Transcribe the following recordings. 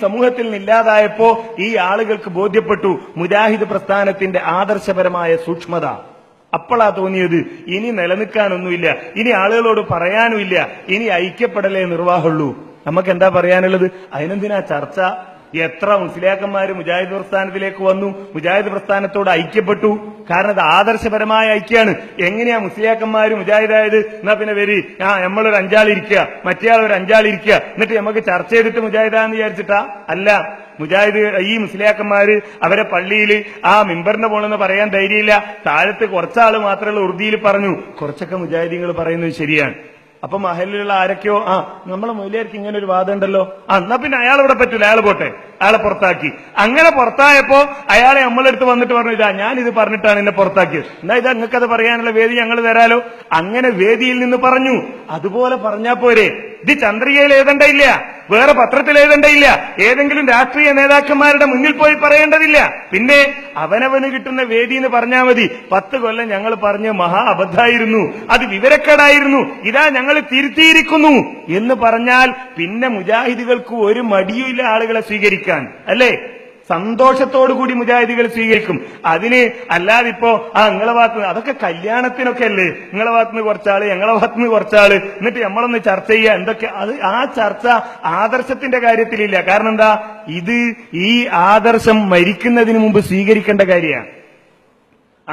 സമൂഹത്തിൽ നിന്നില്ലാതായപ്പോ ഈ ആളുകൾക്ക് ബോധ്യപ്പെട്ടു മുജാഹിദ് പ്രസ്ഥാനത്തിന്റെ ആദർശപരമായ സൂക്ഷ്മത. അപ്പോഴാ തോന്നിയത് ഇനി നിലനിൽക്കാനൊന്നുമില്ല ഇനി ആളുകളോട് പറയാനുമില്ല ഇനി ഐക്യപ്പെടലേ നിർവാഹമുള്ളൂ നമുക്ക് എന്താ പറയാനുള്ളത്? അതിനെന്തിനാ ചർച്ച? എത്ര മുസ്ലിയാക്കന്മാർ മുജാഹിദ് പ്രസ്ഥാനത്തിലേക്ക് വന്നു മുജാഹിദ് പ്രസ്ഥാനത്തോട് ഐക്യപ്പെട്ടു. കാരണം അത് ആദർശപരമായ ഐക്യാണ് എങ്ങനെയാ മുസ്ലിയാക്കന്മാർ മുജാഹിദായത്? എന്നാ പിന്നെ വരി ആ നമ്മളൊരു അഞ്ചാളിരിക്കുക മറ്റേയാൾ ഒരു അഞ്ചാളിരിക്കുക എന്നിട്ട് നമുക്ക് ചർച്ച ചെയ്തിട്ട് മുജാഹിദാന്ന് വിചാരിച്ചിട്ടാ? അല്ല മുജാഹിദ് ഈ മുസ്ലിയാക്കന്മാര് അവരെ പള്ളിയിൽ ആ മിമ്പറിന്റെ പോണെന്ന് പറയാൻ ധൈര്യമില്ല. താഴത്ത് കുറച്ചാൾ മാത്രമേ ഉറുദിയിൽ പറഞ്ഞു. കുറച്ചൊക്കെ മുജാഹിദീങ്ങൾ പറയുന്നത് ശരിയാണ്. അപ്പൊ മഹലിലുള്ള ആരൊക്കെയോ ആ നമ്മളെ മൊയിലിയാർക്ക് ഇങ്ങനെ ഒരു വാദം ഉണ്ടല്ലോ. ആ എന്നാ പിന്നെ അയാൾ ഇവിടെ പറ്റൂല അയാൾ പോട്ടെ. അയാളെ പുറത്താക്കി. അങ്ങനെ പുറത്തായപ്പോ അയാളെ നമ്മളെടുത്ത് വന്നിട്ട് പറഞ്ഞു ഇതാ ഞാൻ ഇത് പറഞ്ഞിട്ടാണ് എന്നെ പുറത്താക്കിയത്. എന്നാ ഇത് നിങ്ങൾക്കത് പറയാനുള്ള വേദി ഞങ്ങൾ തരാലോ. അങ്ങനെ വേദിയിൽ നിന്ന് പറഞ്ഞു. അതുപോലെ പറഞ്ഞാ പോരെ. ഇത് ചന്ദ്രികയിൽ എഴുതണ്ടയില്ല വേറെ പത്രത്തിൽ എഴുതണ്ടയില്ല ഏതെങ്കിലും രാഷ്ട്രീയ നേതാക്കന്മാരുടെ മുന്നിൽ പോയി പറയേണ്ടതില്ല. പിന്നെ അവനവന് കിട്ടുന്ന വേദി എന്ന് പറഞ്ഞാൽ മതി. പത്ത് കൊല്ലം ഞങ്ങൾ പറഞ്ഞ മഹാ അബദ്ധായിരുന്നു. അത് വിവരക്കേടായിരുന്നു. ഇതാ ഞങ്ങൾ തിരുത്തിയിരിക്കുന്നു എന്ന് പറഞ്ഞാൽ പിന്നെ മുജാഹിദുകൾക്ക് ഒരു മടിയുമില്ല ആളുകളെ സ്വീകരിക്കാൻ. അല്ലേ? സന്തോഷത്തോടു കൂടി മുജാഹിദികൾ സ്വീകരിക്കും. അതിന് അല്ലാതെ ഇപ്പോ ആ നിങ്ങളെ ഭാഗത്ത് അതൊക്കെ കല്യാണത്തിനൊക്കെ അല്ലേ? നിങ്ങളെ ഭാഗത്ത് നിന്ന് കുറച്ചാൾ ഞങ്ങളെ ഭാഗത്ത് നിന്ന് കുറച്ചാൾ. എന്നിട്ട് നമ്മളൊന്ന് ചർച്ച ചെയ്യുക എന്തൊക്കെ അത് ആ ചർച്ച ആദർശത്തിന്റെ കാര്യത്തിലില്ല. കാരണം എന്താ? ഇത് ഈ ആദർശം മരിക്കുന്നതിന് മുമ്പ് സ്വീകരിക്കേണ്ട കാര്യമാണ്.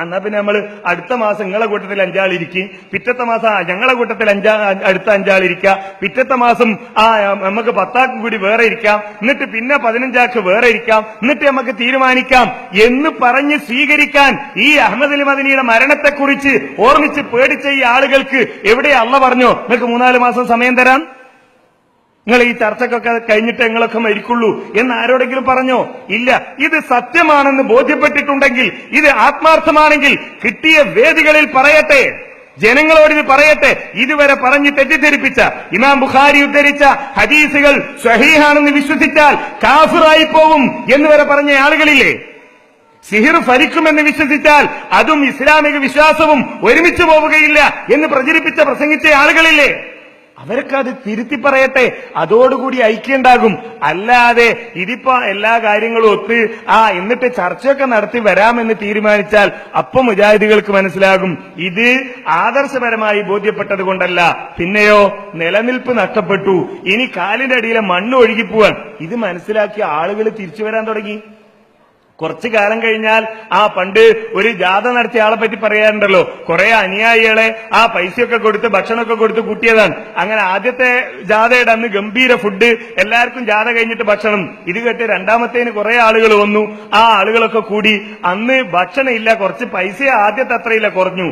എന്നാ പിന്നെ നമ്മൾ അടുത്ത മാസം നിങ്ങളെ കൂട്ടത്തിൽ അഞ്ചാളിരിക്കും പിറ്റത്തെ മാസം ഞങ്ങളെ കൂട്ടത്തിൽ അഞ്ചാ അടുത്ത അഞ്ചാളിരിക്കുക പിറ്റത്തെ മാസം ആ നമുക്ക് പത്താക്കും കൂടി വേറെ ഇരിക്കാം. എന്നിട്ട് പിന്നെ പതിനഞ്ചാക്ക് വേറെ ഇരിക്കാം. എന്നിട്ട് നമുക്ക് തീരുമാനിക്കാം. എന്ന് പറഞ്ഞ് സ്വീകരിക്കാൻ ഈ അഹമ്മദ് അലി മദനിയുടെ മരണത്തെക്കുറിച്ച് ഓർമ്മിച്ച് പേടിച്ച ഈ ആളുകൾക്ക് എവിടെ അള്ള പറഞ്ഞോ? നിങ്ങൾക്ക് മൂന്നാൽ മാസം സമയം തരാം. നിങ്ങൾ ഈ ചർച്ചക്കൊക്കെ കഴിഞ്ഞിട്ട് നിങ്ങളൊക്കെ മരിക്കുള്ളൂ എന്ന് ആരോടെങ്കിലും പറഞ്ഞോ? ഇല്ല. ഇത് സത്യമാണെന്ന് ബോധ്യപ്പെട്ടിട്ടുണ്ടെങ്കിൽ ഇത് ആത്മാർത്ഥമാണെങ്കിൽ കിട്ടിയ വേദികളിൽ പറയട്ടെ. ജനങ്ങളോട് ഇത് പറയട്ടെ. ഇതുവരെ പറഞ്ഞ് തെറ്റിദ്ധരിപ്പിച്ച ഇമാം ബുഖാരി ഉദ്ധരിച്ച ഹദീസുകൾ സ്വഹീഹാണെന്ന് വിശ്വസിച്ചാൽ കാഫിറായി പോവും എന്ന് വരെ പറഞ്ഞ ആളുകളില്ലേ? സിഹിർ ഫലിക്കുമെന്ന് വിശ്വസിച്ചാൽ അതും ഇസ്ലാമിക വിശ്വാസവും ഒരുമിച്ച് പോവുകയില്ല എന്ന് പ്രചരിപ്പിച്ച പ്രസംഗിച്ച ആളുകളില്ലേ? അവർക്ക് അത് തിരുത്തി പറയട്ടെ. അതോടുകൂടി ഐക്യണ്ടാകും അല്ലാതെ ഇതിപ്പോ എല്ലാ കാര്യങ്ങളും ഒത്ത് ആ എന്നിട്ട് ചർച്ചയൊക്കെ നടത്തി വരാമെന്ന് തീരുമാനിച്ചാൽ അപ്പം മുജാഹിദികൾക്ക് മനസ്സിലാകും. ഇത് ആദർശപരമായി ബോധ്യപ്പെട്ടത് കൊണ്ടല്ല. പിന്നെയോ നിലനിൽപ്പ് നഷ്ടപ്പെട്ടു. ഇനി കാലിന്റെ അടിയിലെ മണ്ണ് ഒഴുകിപ്പോവാൻ. ഇത് മനസ്സിലാക്കിയ ആളുകൾ തിരിച്ചു വരാൻ തുടങ്ങി. കുറച്ചു കാലം കഴിഞ്ഞാൽ ആ പണ്ട് ഒരു ജാഥ നടത്തിയ ആളെ പറ്റി പറയാറുണ്ടല്ലോ. കുറെ അനുയായികളെ ആ പൈസയൊക്കെ കൊടുത്ത് ഭക്ഷണമൊക്കെ കൊടുത്ത് കൂട്ടിയതാണ്. അങ്ങനെ ആദ്യത്തെ ജാഥയുടെ അന്ന് ഗംഭീര ഫുഡ് എല്ലാവർക്കും ജാഥ കഴിഞ്ഞിട്ട് ഭക്ഷണം. ഇത് കേട്ട് രണ്ടാമത്തേന് കുറെ ആളുകൾ വന്നു. ആ ആളുകളൊക്കെ കൂടി അന്ന് ഭക്ഷണം ഇല്ല കുറച്ച് പൈസ ആദ്യത്തെ അത്രയില്ല കുറഞ്ഞു.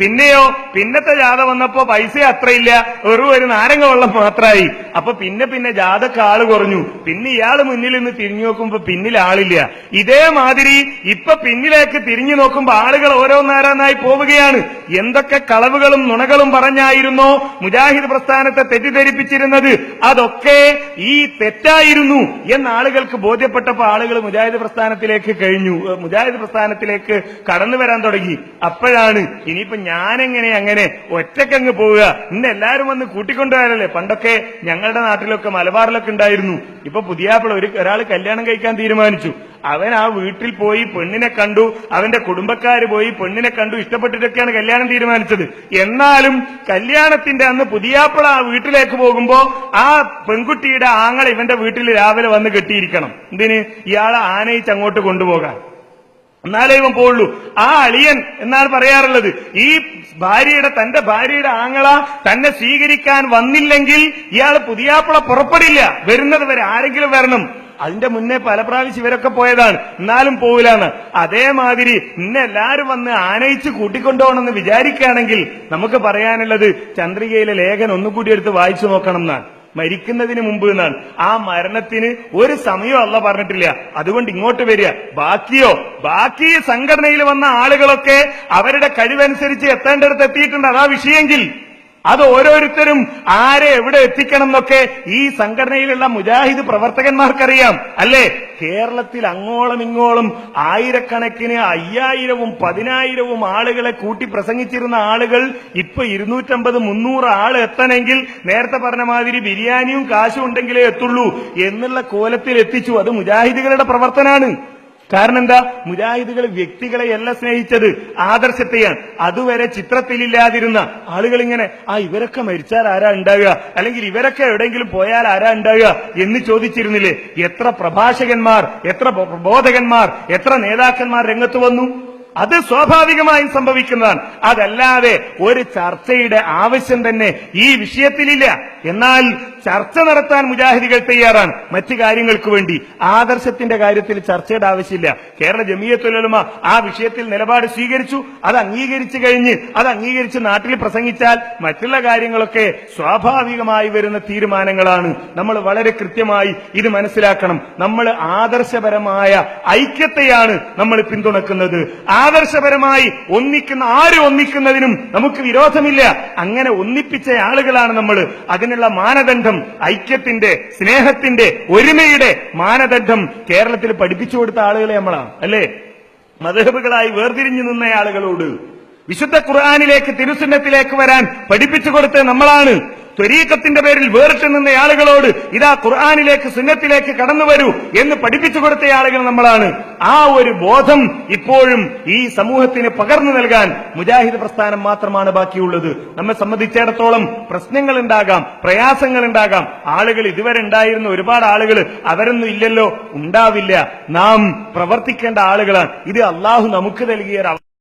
പിന്നെയോ പിന്നത്തെ ജാഥ വന്നപ്പോ പൈസ അത്രയില്ല. വെറും ഒരു നാരങ്ങ വെള്ളം മാത്രമായി അപ്പൊ പിന്നെ പിന്നെ ജാഥക്ക് ആൾ കുറഞ്ഞു. പിന്നെ ഇയാൾ മുന്നിൽ നിന്ന് തിരിഞ്ഞു നോക്കുമ്പോ പിന്നിൽ ആളില്ല. ഇതേമാതിരി ഇപ്പൊ പിന്നിലേക്ക് തിരിഞ്ഞു നോക്കുമ്പോ ആളുകൾ ഓരോന്നേരാന്നായി പോവുകയാണ്. എന്തൊക്കെ കളവുകളും നുണകളും പറഞ്ഞായിരുന്നോ മുജാഹിദ് പ്രസ്ഥാനത്തെ തെറ്റിദ്ധരിപ്പിച്ചിരുന്നത്? അതൊക്കെ ഈ തെറ്റായിരുന്നു എന്ന് ആളുകൾക്ക് ബോധ്യപ്പെട്ടപ്പോ ആളുകൾ മുജാഹിദ് പ്രസ്ഥാനത്തിലേക്ക് കഴിഞ്ഞു. മുജാഹിദ് പ്രസ്ഥാനത്തിലേക്ക് കടന്നു വരാൻ തുടങ്ങി. അപ്പോഴാണ് ഇനിയിപ്പോ ഞാനെങ്ങനെ അങ്ങനെ ഒറ്റക്കങ്ങ് പോവുക? ഇന്ന് എല്ലാവരും വന്ന് കൂട്ടിക്കൊണ്ടുപോയാലല്ലേ പണ്ടൊക്കെ ഞങ്ങളുടെ നാട്ടിലൊക്കെ മലബാറിലൊക്കെ ഉണ്ടായിരുന്നു. ഇപ്പൊ പുതിയാപ്പിള ഒരു ഒരാൾ കല്യാണം കഴിക്കാൻ തീരുമാനിച്ചു. അവൻ ആ വീട്ടിൽ പോയി പെണ്ണിനെ കണ്ടു അവന്റെ കുടുംബക്കാര് പോയി പെണ്ണിനെ കണ്ടു ഇഷ്ടപ്പെട്ടിട്ടൊക്കെയാണ് കല്യാണം തീരുമാനിച്ചത്. എന്നാലും കല്യാണത്തിന്റെ അന്ന് പുതിയാപ്പിള ആ വീട്ടിലേക്ക് പോകുമ്പോ ആ പെൺകുട്ടിയുടെ ആങ്ങളെ ഇവന്റെ വീട്ടിൽ രാവിലെ വന്ന് കെട്ടിയിരിക്കണം. എന്തിന്? ഇയാളെ ആനയിച്ച് അങ്ങോട്ട് കൊണ്ടുപോകാൻ. എന്നാലേ ഇവൻ പോവുള്ളൂ. ആ അളിയൻ എന്നാണ് പറയാറുള്ളത്. ഈ ഭാര്യയുടെ തന്റെ ഭാര്യയുടെ ആങ്ങള തന്നെ സ്വീകരിക്കാൻ വന്നില്ലെങ്കിൽ ഇയാൾ പുതിയാപ്പിള പുറപ്പെടില്ല. വരുന്നത് വരെ ആരെങ്കിലും വരണം. അതിന്റെ മുന്നേ പല പ്രാവശ്യം ഇവരൊക്കെ പോയതാണ്. എന്നാലും പോവില്ലാന്ന്. അതേമാതിരി ഇന്നെ എല്ലാരും വന്ന് ആനയിച്ച് കൂട്ടിക്കൊണ്ടുപോകണമെന്ന് വിചാരിക്കുകയാണെങ്കിൽ നമുക്ക് പറയാനുള്ളത് ചന്ദ്രികയിലെ ലേഖനം ഒന്നുകൂടി എടുത്ത് വായിച്ചു നോക്കണം എന്നാണ്. മരിക്കുന്നതിന് മുമ്പ് എന്നാണ്. ആ മരണത്തിന് ഒരു സമയം അല്ല പറഞ്ഞിട്ടില്ല. അതുകൊണ്ട് ഇങ്ങോട്ട് വരിക. ബാക്കിയോ? ബാക്കി സംഘടനയിൽ വന്ന ആളുകളൊക്കെ അവരുടെ കഴിവനുസരിച്ച് എത്തേണ്ടടുത്ത് എത്തിയിട്ടുണ്ട്. അതാ വിഷയെങ്കിൽ അത് ഓരോരുത്തരും ആരെ എവിടെ എത്തിക്കണം എന്നൊക്കെ ഈ സംഘടനയിലുള്ള മുജാഹിദ് പ്രവർത്തകന്മാർക്കറിയാം അല്ലേ? കേരളത്തിൽ അങ്ങോളം ഇങ്ങോളം ആയിരക്കണക്കിന് അയ്യായിരവും പതിനായിരവും ആളുകളെ കൂട്ടി പ്രസംഗിച്ചിരുന്ന ആളുകൾ ഇപ്പൊ ഇരുന്നൂറ്റമ്പത് മുന്നൂറ് ആൾ എത്തണമെങ്കിൽ നേരത്തെ പറഞ്ഞ മാതിരി ബിരിയാണിയും കാശും ഉണ്ടെങ്കിലേ എത്തുള്ളൂ എന്നുള്ള കോലത്തിൽ എത്തിച്ചു. അത് മുജാഹിദുകളുടെ പ്രവർത്തനാണ്. കാരണം എന്താ? മുജാഹിദുകൾ വ്യക്തികളെയല്ല സ്നേഹിച്ചത്. ആദർശത്തെയാണ്. അതുവരെ ചിത്രത്തിലില്ലാതിരുന്ന ആളുകൾ ഇങ്ങനെ ആ ഇവരൊക്കെ മരിച്ചാൽ ആരാ ഉണ്ടാവുക? അല്ലെങ്കിൽ ഇവരൊക്കെ എവിടെയെങ്കിലും പോയാൽ ആരാ ഉണ്ടാവുക? എന്ന് ചോദിച്ചിരുന്നില്ലേ? എത്ര പ്രഭാഷകന്മാർ എത്ര പ്രബോധകന്മാർ എത്ര നേതാക്കന്മാർ രംഗത്ത് വന്നു? അത് സ്വാഭാവികമായും സംഭവിക്കുന്നതാണ്. അതല്ലാതെ ഒരു ചർച്ചയുടെ ആവശ്യം തന്നെ ഈ വിഷയത്തിലില്ല. എന്നാൽ ചർച്ച നടത്താൻ മുജാഹിദികൾ തയ്യാറാണ്. മറ്റു കാര്യങ്ങൾക്ക് വേണ്ടി ആദർശത്തിന്റെ കാര്യത്തിൽ ചർച്ചയുടെ ആവശ്യമില്ല. കേരള ജമീയത്തുലമ ആ വിഷയത്തിൽ നിലപാട് സ്വീകരിച്ചു. അത് അംഗീകരിച്ചു കഴിഞ്ഞ് അത് അംഗീകരിച്ച് നാട്ടിൽ പ്രസംഗിച്ചാൽ മറ്റുള്ള കാര്യങ്ങളൊക്കെ സ്വാഭാവികമായി വരുന്ന തീരുമാനങ്ങളാണ്. നമ്മൾ വളരെ കൃത്യമായി ഇത് മനസ്സിലാക്കണം. നമ്മൾ ആദർശപരമായ ഐക്യത്തെയാണ് നമ്മൾ പിന്തുണക്കുന്നത്. ആദർശപരമായി ഒന്നിക്കുന്ന ആര് ഒന്നിക്കുന്നതിനും നമുക്ക് വിരോധമില്ല. അങ്ങനെ ഒന്നിപ്പിച്ച ആളുകളാണ് നമ്മൾ അതിനുള്ള മാനദണ്ഡം ഐക്യത്തിന്റെ സ്നേഹത്തിന്റെ ഒരുമയുടെ മാനദണ്ഡം കേരളത്തിൽ പഠിപ്പിച്ചു കൊടുത്ത ആളുകളെ നമ്മളാണ് അല്ലേ? മതഹബുകളായി വേർതിരിഞ്ഞു നിന്ന ആളുകളോട്. വിശുദ്ധ ഖുർആാനിലേക്ക് തിരുസുന്നത്തിലേക്ക് വരാൻ പഠിപ്പിച്ചു കൊടുത്ത നമ്മളാണ്. ത്വരീക്കത്തിന്റെ പേരിൽ വേറിട്ട് നിന്ന ആളുകളോട് ഇതാ ഖുർആാനിലേക്ക് സുന്നത്തിലേക്ക് കടന്നു വരൂ എന്ന് പഠിപ്പിച്ചു കൊടുത്ത ആളുകൾ നമ്മളാണ്. ആ ഒരു ബോധം ഇപ്പോഴും ഈ സമൂഹത്തിന് പകർന്നു നൽകാൻ മുജാഹിദ് പ്രസ്ഥാനം മാത്രമാണ് ബാക്കിയുള്ളത്. നമ്മെ സംബന്ധിച്ചിടത്തോളം പ്രശ്നങ്ങൾ ഉണ്ടാകാം പ്രയാസങ്ങൾ ഉണ്ടാകാം ആളുകൾ ഇതുവരെ ഉണ്ടായിരുന്ന ഒരുപാട് ആളുകൾ അവരൊന്നും ഇല്ലല്ലോ ഉണ്ടാവില്ല. നാം പ്രവർത്തിക്കേണ്ട ആളുകളാണ്. ഇത് അള്ളാഹു നമുക്ക് നൽകിയ ഒരു